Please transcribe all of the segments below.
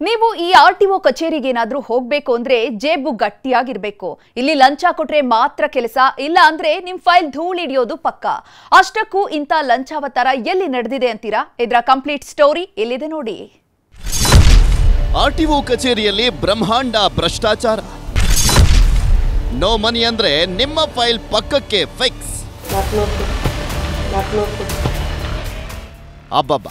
ನೀವು ಈ R T O ಕಚೇರಿಗೆ ಏನಾದರೂ ಹೋಗಬೇಕು ಅಂದ್ರೆ ಜೇಬು ಗಟ್ಟಿಯಾಗಿರ್ಬೇಕು. ಇಲ್ಲಿ ಲಂಚ ಕೊಟ್ಟರೆ ಮಾತ್ರ ಕೆಲಸ, ಇಲ್ಲ ಅಂದ್ರೆ ನಿಮ್ಮ ಫೈಲ್ ಧೂಳಿಡಿಯೋದು ಪಕ್ಕ. ಅಷ್ಟಕ್ಕೂ ಇಂಥ ಲಂಚಾವತಾರ ಎಲ್ಲಿ ನಡೆದಿದೆ ಅಂತೀರಾ? ಇದರ ಕಂಪ್ಲೀಟ್ ಸ್ಟೋರಿ ಎಲ್ಲಿದೆ ನೋಡಿ. ಆರ್ಟಿಒ ಕಚೇರಿಯಲ್ಲಿ ಬ್ರಹ್ಮಾಂಡ ಭ್ರಷ್ಟಾಚಾರ. ನೋ ಮನಿ ಅಂದ್ರೆ ನಿಮ್ಮ ಫೈಲ್ ಪಕ್ಕಕ್ಕೆ ಫಿಕ್ಸ್. ಅಬ್ಬಬ್ಬ,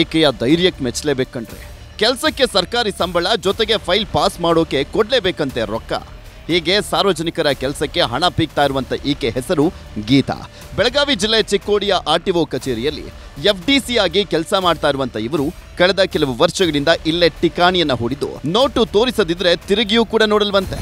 ಈಕೆಯ ಧೈರ್ಯಕ್ಕೆ ಮೆಚ್ಚಲೇಬೇಕಂಡ್ರೆ ಕೆಲಸಕ್ಕೆ ಸರ್ಕಾರಿ ಸಂಬಳ, ಜೊತೆಗೆ ಫೈಲ್ ಪಾಸ್ ಮಾಡೋಕೆ ಕೊಡ್ಲೇಬೇಕಂತೆ ರೊಕ್ಕ. ಹೀಗೆ ಸಾರ್ವಜನಿಕರ ಕೆಲಸಕ್ಕೆ ಹಣ ಪೀಕ್ತಾ ಇರುವಂಥ ಈಕೆ ಹೆಸರು ಗೀತಾ. ಬೆಳಗಾವಿ ಜಿಲ್ಲೆ ಚಿಕ್ಕೋಡಿಯ ಆರ್ ಟಿಒ ಕಚೇರಿಯಲ್ಲಿ ಎಫ್ ಡಿ ಸಿ ಆಗಿ ಕೆಲಸ ಮಾಡ್ತಾ ಇರುವಂಥ ಇವರು ಕಳೆದ ಕೆಲವು ವರ್ಷಗಳಿಂದ ಇಲ್ಲೇ ಠಿಕಾಣಿಯನ್ನು ಹೂಡಿದ್ದು. ನೋಟು ತೋರಿಸದಿದ್ರೆ ತಿರುಗಿಯೂ ಕೂಡ ನೋಡಲ್ವಂತೆ.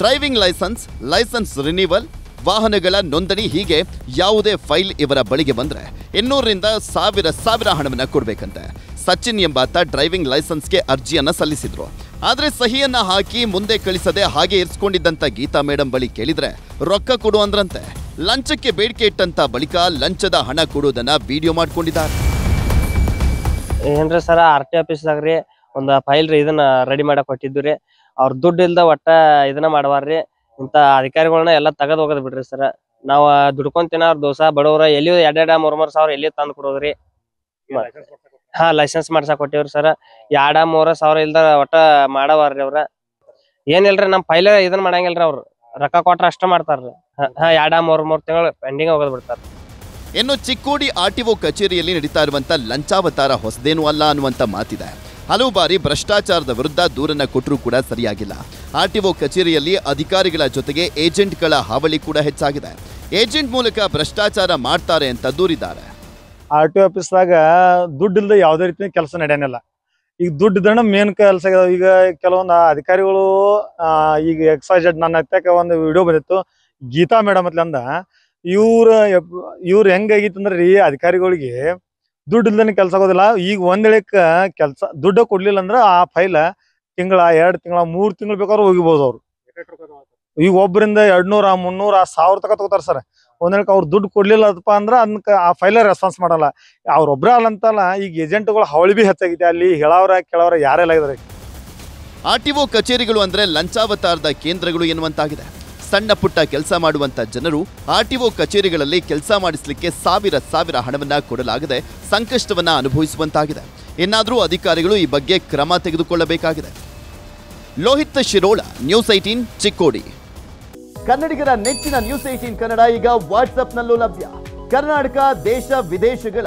ಡ್ರೈವಿಂಗ್ ಲೈಸೆನ್ಸ್ ಲೈಸೆನ್ಸ್ ರಿನಿವಲ್, ವಾಹನಗಳ ನೋಂದಣಿ ಹೀಗೆ ಯಾವುದೇ ಫೈಲ್ ಇವರ ಬಳಿಗೆ ಬಂದರೆ ಇನ್ನೂರರಿಂದ ಸಾವಿರ ಸಾವಿರ ಹಣವನ್ನು ಕೊಡಬೇಕಂತೆ. ಸಚಿನ್ ಎಂಬಾತ ಡ್ರೈವಿಂಗ್ ಲೈಸೆನ್ಸ್ಗೆ ಅರ್ಜಿಯನ್ನು ಸಲ್ಲಿಸಿದ್ರು. ಆದರೆ ಸಹಿಯನ್ನ ಹಾಕಿ ಮುಂದೆ ಕಳಿಸದೆ ಹಾಗೆ ಇರಿಸ್ಕೊಂಡಿದ್ದಂಥ ಗೀತಾ ಮೇಡಮ್ ಬಳಿ ಕೇಳಿದರೆ ರೊಕ್ಕ ಕೊಡು ಅಂದ್ರಂತೆ. ಲಂಚಕ್ಕೆ ಬೇಡಿಕೆ ಇಟ್ಟಂತ ಬಳಿಕ ಲಂಚದ ಹಣ ಕೊಡುವುದನ್ನ ವಿಡಿಯೋ ಮಾಡ್ಕೊಂಡಿದ್ದಾರೆ. ಏನ್ರಿ ಸರ್, ಆರ್ ಟಿ ಆಫೀಸ್ದಾಗ ರೀ, ಒಂದು ಫೈಲ್ ರೀ, ಇದನ್ನ ರೆಡಿ ಮಾಡಕ್ ಕೊಟ್ಟಿದ್ದು ರೀ. ಅವ್ರ ದುಡ್ಡು ಇಲ್ದ ಒಟ್ಟ ಇದನ್ನ ಮಾಡವಾರ್ರಿ ಇಂತ ಅಧಿಕಾರಿಗಳನ್ನ ಎಲ್ಲಾ ತಗದ್ ಹೋಗದ್ ಬಿಡ್ರಿ ಸರ್. ನಾವ್ ದುಡ್ಕೊಂತಿನ ಅವ್ರ ದೋಸ ಬಡವ್ರ ಎಲ್ಲಿ ಎರಡ್ ಎರಡ್ ಮೂರ್ ಮೂರ್ ಸಾವಿರ ಎಲ್ಲಿ ತಂದ್ ಕೊಡೋದ್ರಿ. ಹಾ ಲೈಸೆನ್ಸ್ ಮಾಡ್ಸಾಕ್ ಕೊಟ್ಟಿವ್ರಿ ಸರ್. ಎರಡ ಮೂರ ಸಾವಿರ ಇಲ್ದ ಒಟ್ಟ ಮಾಡವಾರ್ರಿ ಅವ್ರ. ಏನಿಲ್ರಿ ನಮ್ ಫೈಲ್ ಇದನ್ ಮಾಡಂಗಿಲ್ರಿ ಅವ್ರು. ರೊಕ್ಕ ಕೊಟ್ರ ಅಷ್ಟ ಮಾಡ್ತಾರ್ರಿ ಹ- ಹಾ ಎರಡ ಮೂರ್ ಮೂರ್ ತಿಂಗಳು ಪೆಂಡಿಂಗ್ ಹೋಗದ್ ಬಿಡ್ತಾರ. ಇನ್ನು ಚಿಕ್ಕೋಡಿ ಆರ್ಟಿಒ ಕಚೇರಿಯಲ್ಲಿ ನಡೀತಾ ಇರುವಂತ ಲಂಚಾವತಾರ ಹೊಸದೇನು ಅಲ್ಲ ಅನ್ನುವಂತ ಮಾತಿದೆ. ಹಲವು ಬಾರಿ ಭ್ರಷ್ಟಾಚಾರದ ವಿರುದ್ಧ ದೂರನ್ನ ಕೊಟ್ಟರೂ ಕೂಡ ಸರಿಯಾಗಿಲ್ಲ. ಆರ್ಟಿಒ ಕಚೇರಿಯಲ್ಲಿ ಅಧಿಕಾರಿಗಳ ಜೊತೆಗೆ ಏಜೆಂಟ್ಗಳ ಹಾವಳಿ ಕೂಡ ಹೆಚ್ಚಾಗಿದೆ. ಏಜೆಂಟ್ ಮೂಲಕ ಭ್ರಷ್ಟಾಚಾರ ಮಾಡ್ತಾರೆ ಅಂತ ದೂರಿದ್ದಾರೆ. ಆರ್ ಟಿ ಆಫೀಸ್ದಾಗ ದುಡ್ಡು ಇಲ್ಲದೆ ಯಾವುದೇ ರೀತಿ ಕೆಲಸ ನಡೆಯನಿಲ್ಲ. ಈಗ ದುಡ್ಡು ಇದ್ರೆ ಮೇನ್ ಕೆಲಸ ಈಗ ಕೆಲವೊಂದು ಅಧಿಕಾರಿಗಳು ಈಗ ಎಕ್ಸೈಜೆಡ್ ನನ್ನ ಹತ್ತಕ ಒಂದು ವಿಡಿಯೋ ಬಂದಿತ್ತು. ಗೀತಾ ಮೇಡಮ್ ಅತ್ಲಂದ ಇವ್ರ, ಇವ್ರು ಹೆಂಗಾಗಿತ್ತು ಅಂದ್ರೆ ರೀ ಅಧಿಕಾರಿಗಳಿಗೆ ದುಡ್ಡು ಇಲ್ದೇನೆ ಕೆಲಸ ಆಗೋದಿಲ್ಲ. ಈಗ ಒಂದ್ ವೇಳೆಕ ಕೆಲಸ, ದುಡ್ಡು ಕೊಡ್ಲಿಲ್ಲ ಅಂದ್ರೆ ಆ ಫೈಲ ತಿಂಗಳ, ಎರಡ್ ತಿಂಗಳ, ಮೂರ್ ತಿಂಗಳ ಬೇಕಾದ್ರೂ ಹೋಗಿಬಹುದು ಅವ್ರು. ಈಗ ಒಬ್ಬರಿಂದ ಎರಡ್ನೂರ, ಮುನ್ನೂರ, ಸಾವಿರ ತಕ ತಗೋತಾರ ಸರ್. ಒಂದ್ ವೇಳೆ ಅವ್ರು ದುಡ್ಡು ಕೊಡ್ಲಿಲ್ಲಪ್ಪ ಅಂದ್ರೆ ಅದನ್ನ ಆ ಫೈಲ ರೆಸ್ಪಾನ್ಸ್ ಮಾಡಲ್ಲ. ಅವ್ರೊಬ್ರ ಅಲ್ಲಂತಲ್ಲ ಈಗ ಏಜೆಂಟ್ಗಳು ಹವಳಿ ಬಿ ಹೆಚ್ಚಾಗಿದೆ ಅಲ್ಲಿ ಹೇಳವ್ರ, ಕೆಳವ್ರ ಯಾರೆಲ್ಲ ಇದಾರೆ ಒ ಕಚೇರಿಗಳು ಅಂದ್ರೆ ಲಂಚಾವತಾರದ ಕೇಂದ್ರಗಳು ಎನ್ನುವಂತಾಗಿದೆ. ಸಣ್ಣ ಪುಟ್ಟ ಕೆಲಸ ಮಾಡುವಂತ ಜನರು ಆರ್ಟಿಒ ಕಚೇರಿಗಳಲ್ಲಿ ಕೆಲಸ ಮಾಡಿಸಲಿಕ್ಕೆ ಸಾವಿರ ಸಾವಿರ ಹಣವನ್ನ ಕೊಡಲಾಗದೆ ಸಂಕಷ್ಟವನ್ನ ಅನುಭವಿಸುವಂತಾಗಿದೆ. ಇನ್ನಾದರೂ ಅಧಿಕಾರಿಗಳು ಈ ಬಗ್ಗೆ ಕ್ರಮ ತೆಗೆದುಕೊಳ್ಳಬೇಕಾಗಿದೆ. Lohit Shirol, news eighteen Chikkodi. ಕನ್ನಡಿಗರ ನೆಚ್ಚಿನ ನ್ಯೂಸ್ ಏಟೀನ್ ಕನ್ನಡ ಈಗ ವಾಟ್ಸ್ಆಪ್ನಲ್ಲೂ ಲಭ್ಯ. ಕರ್ನಾಟಕ, ದೇಶ, ವಿದೇಶಗಳ